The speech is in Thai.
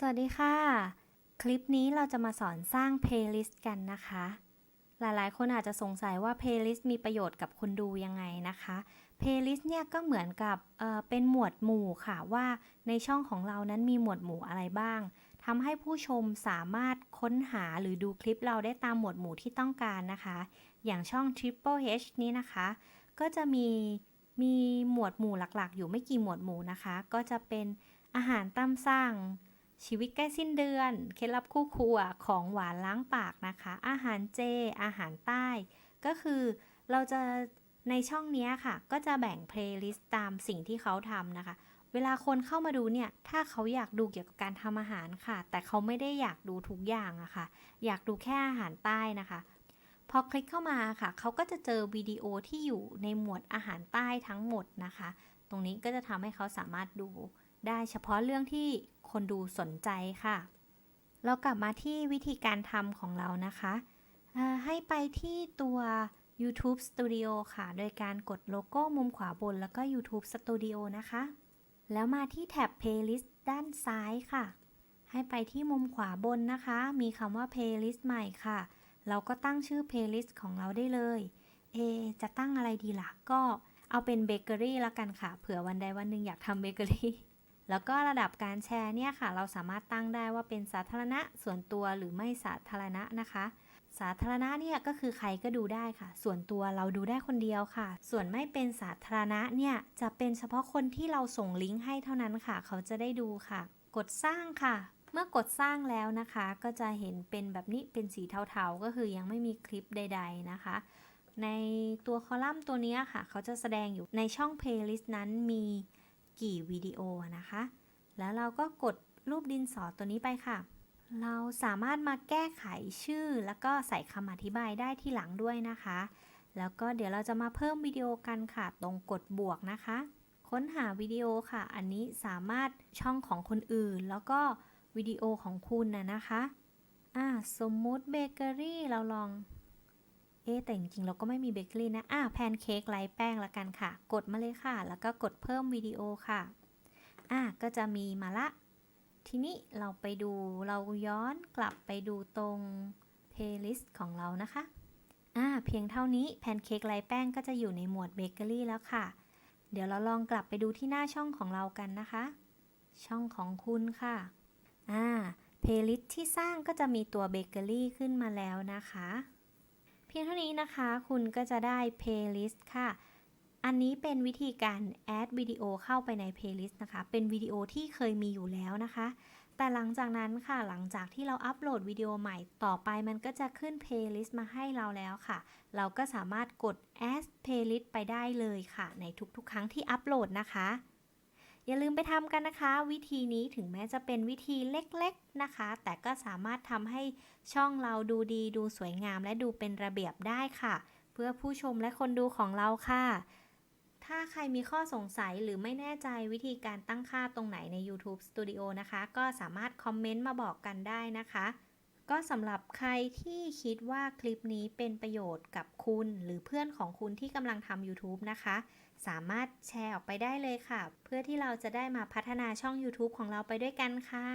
สวัสดีค่ะ คลิปนี้เราจะมาสอนสร้าง playlist กันนะคะ หลายๆ คนอาจจะสงสัยว่า playlist มีประโยชน์กับคนดูยังไงนะคะ playlist เนี่ยก็เหมือนกับเเป็นหมวดหมู่ค่ะว่าในช่องของเรานั้นมีหมวดหมู่อะไรบ้างทำให้ผู้ชมสามารถค้นหาหรือดูคลิปเราได้ตามหมวดหมู่ที่ต้องการนะคะ อย่างช่อง Triple H นี้นะคะ ก็จะมีมีหมวดหมู่หลักๆ อยู่ไม่กี่หมวดหมู่นะคะ ก็จะเป็นอาหารตามสั่ง ชีวิตใกล้สิ้นเดือน เคล็ดลับคู่ครัวของหวานล้างปากนะคะ อาหารเจ อาหารใต้ ก็คือเราจะในช่องนี้ค่ะ ก็จะแบ่งเพลย์ลิสต์ตามสิ่งที่เขาทำนะคะ เวลาคนเข้ามาดูเนี่ย ถ้าเขาอยากดูเกี่ยวกับการทำอาหารค่ะ แต่เขาไม่ได้อยากดูทุกอย่างอะค่ะ อยากดูแค่อาหารใต้นะคะ พอคลิกเข้ามาค่ะ เขาก็จะเจอวิดีโอที่อยู่ในหมวดอาหารใต้ทั้งหมดนะคะ ตรงนี้ก็จะทำให้เขาสามารถดู ได้เฉพาะเรื่องที่คนดูสนใจค่ะ เรากลับมาที่วิธีการทำของเรานะคะให้ไปที่ตัว YouTube Studio ค่ะ โดยการกดโลโก้มุมขวาบนแล้วก็ YouTube Studio นะคะ แล้วมาที่แท็บ Playlist ด้านซ้ายค่ะ ให้ไปที่มุมขวาบนนะคะ มีคำว่า Playlist ใหม่ค่ะ เราก็ตั้งชื่อ Playlist ของเราได้เลย เอ จะตั้งอะไรดีล่ะ ก็เอาเป็นเบเกอรี่และกันค่ะ เผื่อวันใดวันหนึ่งอยากทำเบเกอรี่ แล้วก็ระดับการแชร์เนี่ยค่ะ เราสามารถตั้งได้ว่าเป็นสาธารณะส่วนตัวหรือไม่สาธารณะนะคะ สาธารณะเนี่ยก็คือใครก็ดูได้ค่ะ ส่วนตัวเราดูได้คนเดียวค่ะ ส่วนไม่เป็นสาธารณะเนี่ยจะเป็นเฉพาะคนที่เราส่งลิงก์ให้เท่านั้นค่ะ เขาจะได้ดูค่ะ กดสร้างค่ะเมื่อกดสร้างแล้วนะคะ ก็จะเห็นเป็นแบบนี้เป็นสีเทาๆ ก็คือยังไม่มีคลิปใด ๆนะคะ ในตัวคอลัมน์ตัวเนี้ยค่ะ เขาจะแสดงอยู่ในช่อง playlist นั้นมี กี่วิดีโอนะคะ แล้วเราก็กดรูปดินสอตัวนี้ไปค่ะ เราสามารถมาแก้ไขชื่อ แล้วก็ใส่คำอธิบายได้ที่หลังด้วยนะคะ แล้วก็เดี๋ยวเราจะมาเพิ่มวิดีโอกันค่ะ ตรงกดบวกนะคะ ค้นหาวิดีโอค่ะ อันนี้สามารถช่องของคนอื่น แล้วก็วิดีโอของคุณนะนะคะ อ่าสมมุติเบเกอรี่เราลอง อ๊แต่จริงๆเราก็ไม่มีเบเกอรี่นะ อ่าแพนเค้กไร้แป้งละกันค่ะ กดมาเลยค่ะ แล้วก็กดเพิ่มวิดีโอค่ะ อะก็จะมีมาละ ทีนี้เราไปดูเราย้อนกลับไปดูตรง playlist ของเรานะคะ อ่าเพียงเท่านี้แพนเค้กไร้แป้งก็จะอยู่ในหมวดเบเกอรี่แล้วค่ะ เดี๋ยวเราลองกลับไปดูที่หน้าช่องของเรากันนะคะ ช่องของคุณค่ะ อ่า playlist ที่สร้างก็จะมีตัวเบเกอรี่ขึ้นมาแล้วนะคะ เพียงเท่านี้นะคะ คุณก็จะได้ playlist ค่ะ อันนี้เป็นวิธีการแอดวิดีโอเข้าไปใน playlist นะคะ เป็นวิดีโอที่เคยมีอยู่แล้วนะคะ แต่หลังจากนั้นค่ะ หลังจากที่เราอัปโหลดวิดีโอใหม่ต่อไปมันก็จะขึ้น playlist มาให้เราแล้วค่ะ เราก็สามารถกด add playlist ไปได้เลยค่ะ ในทุกๆ ครั้งที่อัปโหลดนะคะ อย่าลืมไปทำกันนะคะ วิธีนี้ถึงแม้จะเป็นวิธีเล็กๆนะคะ แต่ก็สามารถทำให้ช่องเราดูดี ดูสวยงาม และดูเป็นระเบียบได้ค่ะ เพื่อผู้ชมและคนดูของเราค่ะ ถ้าใครมีข้อสงสัยหรือไม่แน่ใจวิธีการตั้งค่าตรงไหนใน YouTube Studio นะคะ ก็สามารถคอมเมนต์มาบอกกันได้นะคะ ก็สำหรับใครที่คิดว่าคลิปนี้เป็นประโยชน์กับคุณหรือเพื่อนของคุณที่กำลังทำ YouTube นะคะ สามารถแชร์ออกไปได้เลยค่ะ เพื่อที่เราจะได้มาพัฒนาช่อง YouTube ของเราไปด้วยกันค่ะ